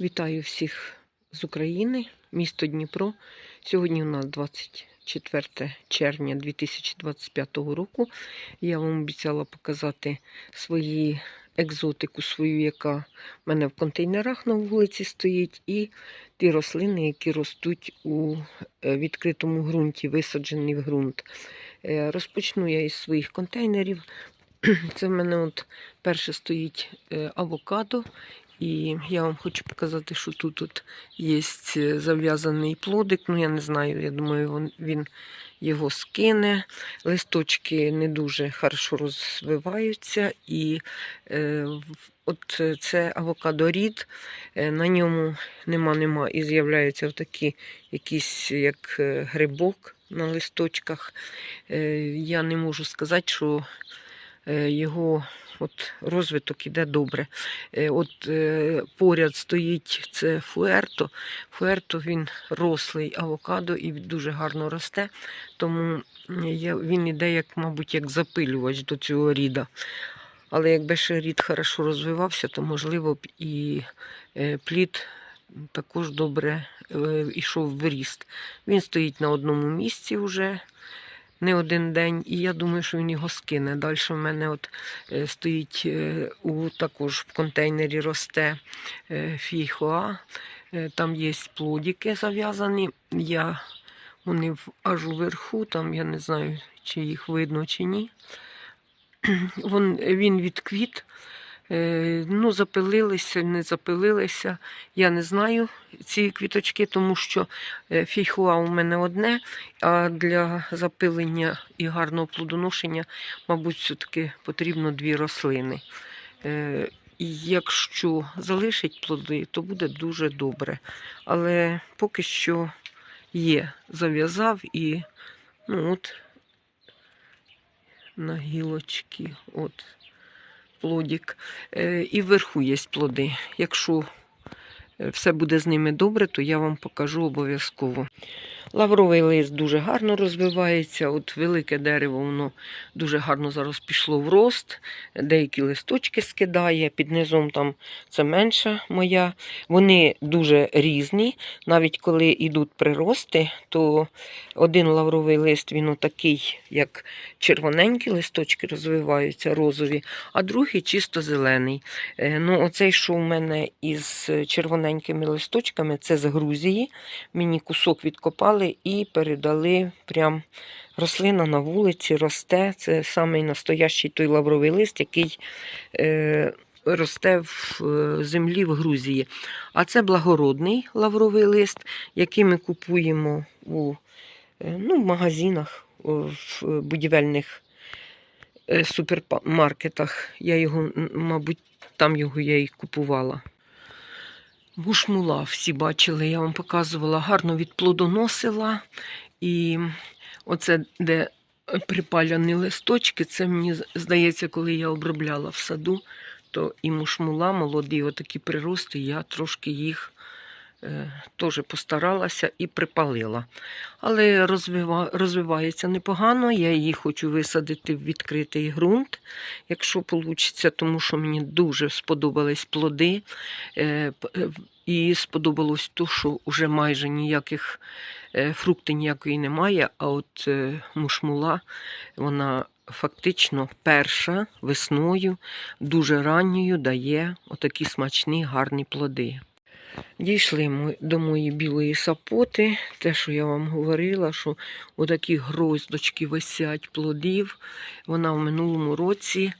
Вітаю всіх з України, місто Дніпро. Сьогодні у нас 24 червня 2025 року. Я вам обіцяла показати свої екзотику, свою, яка в мене в контейнерах на вулиці стоїть, і ті рослини, які ростуть у е, відкритому ґрунті, висаджений в ґрунт. Е, Розпочну я із своїх контейнерів. Це в мене от перше стоїть е, авокадо. І я вам хочу показати, що тут от є зав'язаний плодик. Ну, я не знаю, я думаю, він, його скине. Листочки не дуже хорошо розвиваються. І е, от це авокадорід, е, на ньому нема-нема і з'являються такі якісь як е, грибок на листочках. Е, я не можу сказати, що е, його от розвиток іде добре. Е, От е, поряд стоїть це фуерто. Фуерто він рослий авокадо і дуже гарно росте, тому він іде, як, мабуть, як запилювач до цього ріда. Але якби ще рід хорошо розвивався, то можливо б і е, плід також добре йшов в ріст. Він стоїть на одному місці вже не один день, і я думаю, що він його скине. Далі в мене от е, стоїть е, у також в контейнері росте е, фіхоа. Там є плодики зав'язані. Я вони аж уверху, там я не знаю, чи їх видно, чи ні. Він відквіт. Е, Ну, запилилися, не запилилися. Я не знаю ці квіточки, тому що е, фіхуа у мене одне, а для запилення і гарного плодоношення, мабуть, все-таки потрібно дві рослини. Е, І якщо залишить плоди, то буде дуже добре. Але поки що є, зав'язав і ну, от на гілочки. От плодик. Е, І вверху є плоди. Якщо е, все буде з ними добре, то я вам покажу обов'язково. Лавровий лист дуже гарно розвивається. От велике дерево, воно дуже гарно зараз пішло в рост. Деякі листочки скидає, під низом там це менша моя. Вони дуже різні. Навіть коли йдуть прирости, то один лавровий лист, він отакий, як червоненькі листочки розвиваються, розові, а другий чисто зелений. Е, Ну, оцей, що у мене із червоненькими листочками, це з Грузії. Мені кусок відкопали і передали прям рослина на вулиці, росте. Це самий настоящий той лавровий лист, який е, росте в е, землі в Грузії. А це благородний лавровий лист, який ми купуємо у е, ну, в магазинах, в будівельних е, супермаркетах. Я його, мабуть, там його я і купувала. Мушмула всі бачили, я вам показувала, гарно відплодоносила. І оце, де припаляні листочки, це мені здається, коли я обробляла в саду, то і мушмула, молоді, отакі прирости, я трошки їх теж постаралася і припалила. Але розвива, розвивається непогано. Я її хочу висадити в відкритий ґрунт, якщо вийде, тому що мені дуже сподобались плоди. Е, е, І сподобалось то, що вже майже ніяких е, фруктів ніякої немає, а от е, мушмула, вона фактично перша весною, дуже ранньою дає отакі смачні гарні плоди. Дійшли ми до моєї білої сапоти, те, що я вам говорила, що отакі гроздочки висять плодів. Вона в минулому році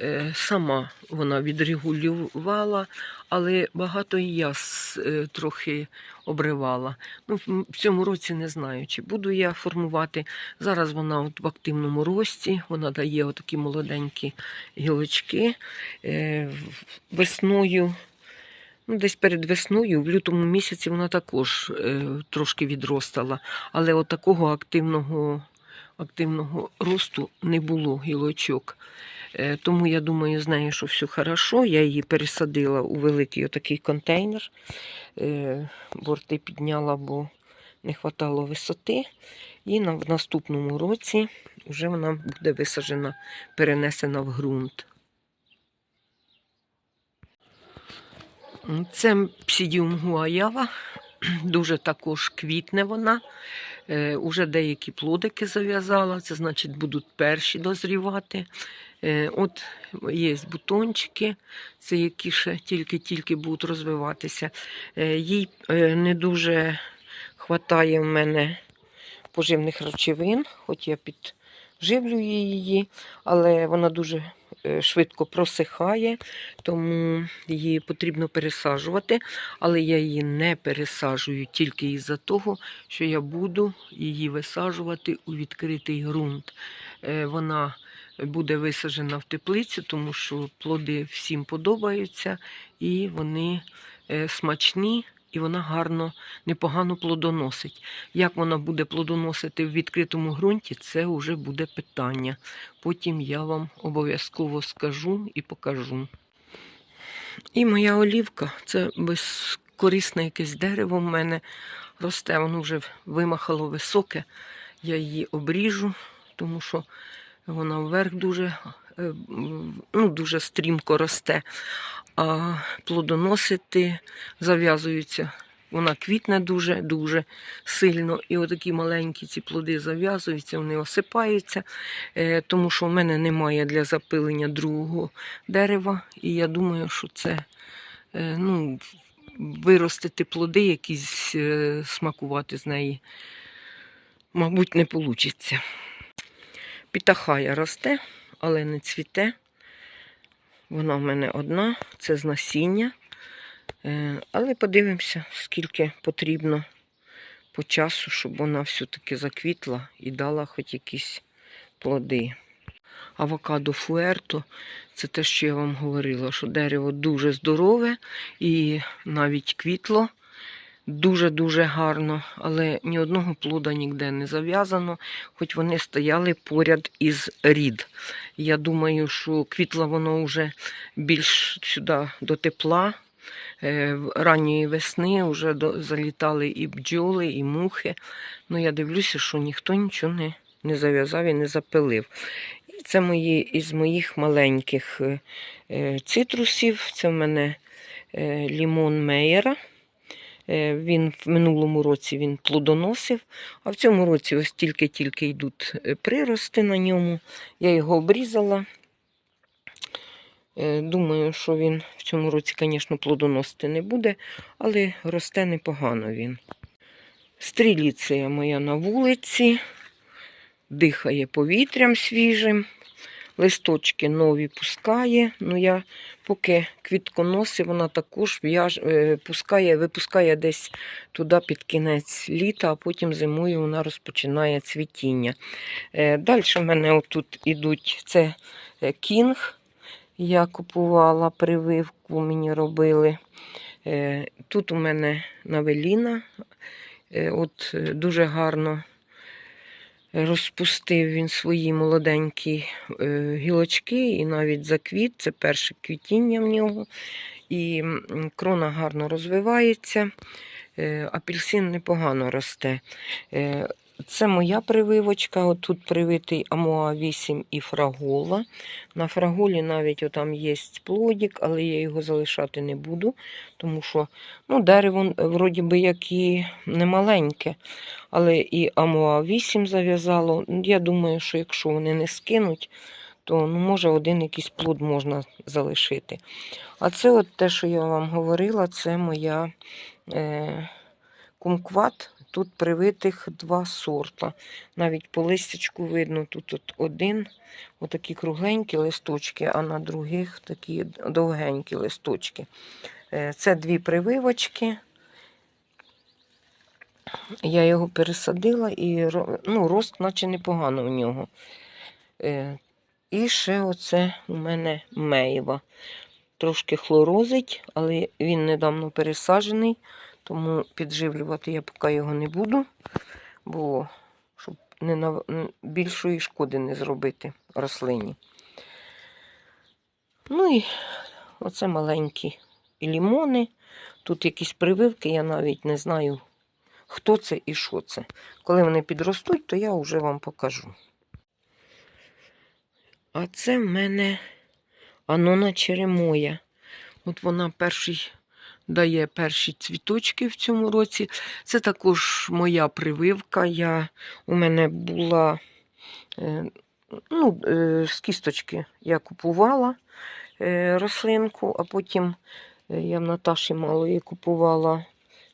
е, сама вона відрегулювала, але багато і я е, трохи обривала. Ну, в- в цьому році не знаю, чи буду я формувати. Зараз вона от в активному рості, вона дає отакі молоденькі гілочки. Е, Весною Ну, десь перед весною, в лютому місяці вона також е, трошки відростала, але от такого активного, активного росту не було гілочок. Е, тому я думаю, з нею, що все хорошо. Я її пересадила у великий отакий контейнер. Е, борти підняла, бо не вистачало висоти. І на, в наступному році вже вона буде висаджена, перенесена в ґрунт. Це псідіум гуаява, дуже також квітне вона. Е, уже деякі плодики зав'язала, це значить будуть перші дозрівати. Е, от є бутончики, це які ще тільки-тільки будуть розвиватися. Е, їй е, не дуже хватає в мене поживних речовин, хоч я підживлюю її, але вона дуже швидко просихає, тому її потрібно пересаджувати. Але я її не пересаджую тільки із-за того, що я буду її висаджувати у відкритий ґрунт. Е, Вона буде висаджена в теплиці, тому що плоди всім подобаються і вони е, смачні. І вона гарно, непогано плодоносить. Як вона буде плодоносити в відкритому ґрунті, це вже буде питання. Потім я вам обов'язково скажу і покажу. І моя олівка це безкорисне якесь дерево в мене росте, воно вже вимахало високе. Я її обріжу, тому що вона вверх дуже, ну, дуже стрімко росте, а плодоносити зав'язуються. Вона квітне дуже-дуже сильно. І отакі маленькі ці плоди зав'язуються, вони осипаються, е, тому що в мене немає для запилення другого дерева. І я думаю, що це е, ну, виростити плоди, якісь е, смакувати з неї, мабуть, не вийде. Пітахая росте, але не цвіте. Вона в мене одна, це з насіння. Е, Але подивимося, скільки потрібно по часу, щоб вона все-таки заквітла і дала хоч якісь плоди. Авокадо фуерто це те, що я вам говорила, що дерево дуже здорове і навіть квітло дуже-дуже гарно, але ні одного плода ніде не зав'язано, хоч вони стояли поряд із рід. Я думаю, що квітло воно вже більш сюди до тепла. Е, Ранньої весни вже залітали і бджоли, і мухи. Ну, я дивлюся, що ніхто нічого не, не зав'язав і не запилив. І це мої із моїх маленьких е, е, цитрусів. Це в мене лімон Мейера. Е, Він в минулому році він плодоносив, а в цьому році ось тільки-тільки йдуть е, прирости на ньому. Я його обрізала. Е, Думаю, що він в цьому році, звісно, плодоносити не буде, але росте непогано він. Стріліція моя на вулиці, дихає повітрям свіжим, листочки нові пускає. Ну, я поки квітконоси, вона також в'яж... е, пускає, випускає десь туди під кінець літа, а потім зимою вона розпочинає цвітіння. Е, Далі в мене отут ідуть це е, кінг. Я купувала прививку, мені робили. Тут у мене навеліна. От дуже гарно розпустив він свої молоденькі е, гілочки і навіть заквіт. Це перше квітіння в нього. І крона гарно розвивається. Е, Апельсин непогано росте. Це моя прививочка. От тут привитий Амоа 8 і фрагола. На фраголі навіть отам є плодик, але я його залишати не буду, тому що ну, дерево вроді би як і не маленьке, але і Амоа 8 зав'язало. Я думаю, що якщо вони не скинуть, то ну, може один якийсь плод можна залишити. А це от те, що я вам говорила, це моя е, кумкват. Тут привитих два сорта. Навіть по листячку видно, тут от один, отакі кругленькі листочки, а на других такі довгенькі листочки. Е, Це дві прививочки. Я його пересадила і ну, рост, наче непогано в нього. Е, І ще оце у мене мейва. Трошки хлорозить, але він недавно пересаджений, тому підживлювати я поки його не буду, бо щоб не нав... більшої шкоди не зробити рослині. Ну і оце маленькі і лімони. Тут якісь прививки, я навіть не знаю, хто це і що це. Коли вони підростуть, то я вже вам покажу. А це в мене Анона Черемоя. От вона перший дає перші цвіточки в цьому році. Це також моя прививка. Я, у мене була е, ну, е, з кісточки я купувала е, рослинку, а потім я в Наташі малої купувала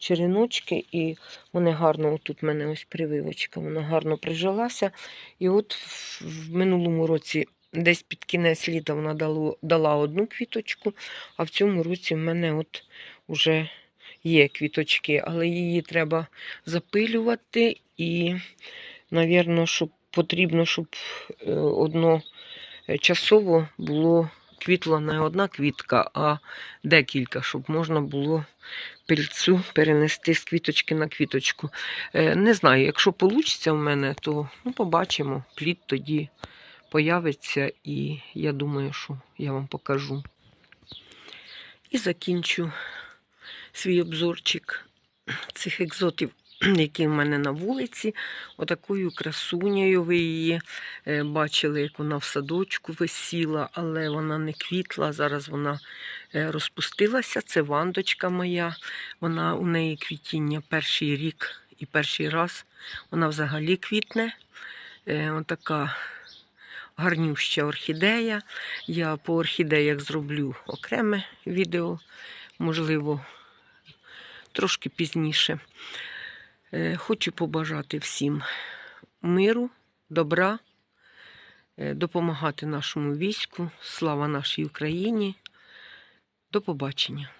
череночки, і вони гарно, тут в мене ось прививочка, вона гарно прижилася. І от в минулому році, десь під кінець літа, вона дала одну квіточку, а в цьому році в мене от уже є квіточки, але її треба запилювати і, навірно, щоб потрібно, щоб е, одночасово було квітла не одна квітка, а декілька, щоб можна було пильцю перенести з квіточки на квіточку. Е, Не знаю, якщо вийде в мене, то ну, побачимо. Плід тоді появиться, і я думаю, що я вам покажу. І закінчу свій обзорчик цих екзотів, які в мене на вулиці. Отакою красунею ви її е, бачили, як вона в садочку висіла, але вона не квітла. Зараз вона е, розпустилася. Це вандочка моя. Вона у неї квітіння перший рік і перший раз. Вона взагалі квітне. Е, Отака гарнюща орхідея. Я по орхідеях зроблю окреме відео, можливо, трошки пізніше. Е, Хочу побажати всім миру, добра, е, допомагати нашому війську. Слава нашій Україні. До побачення.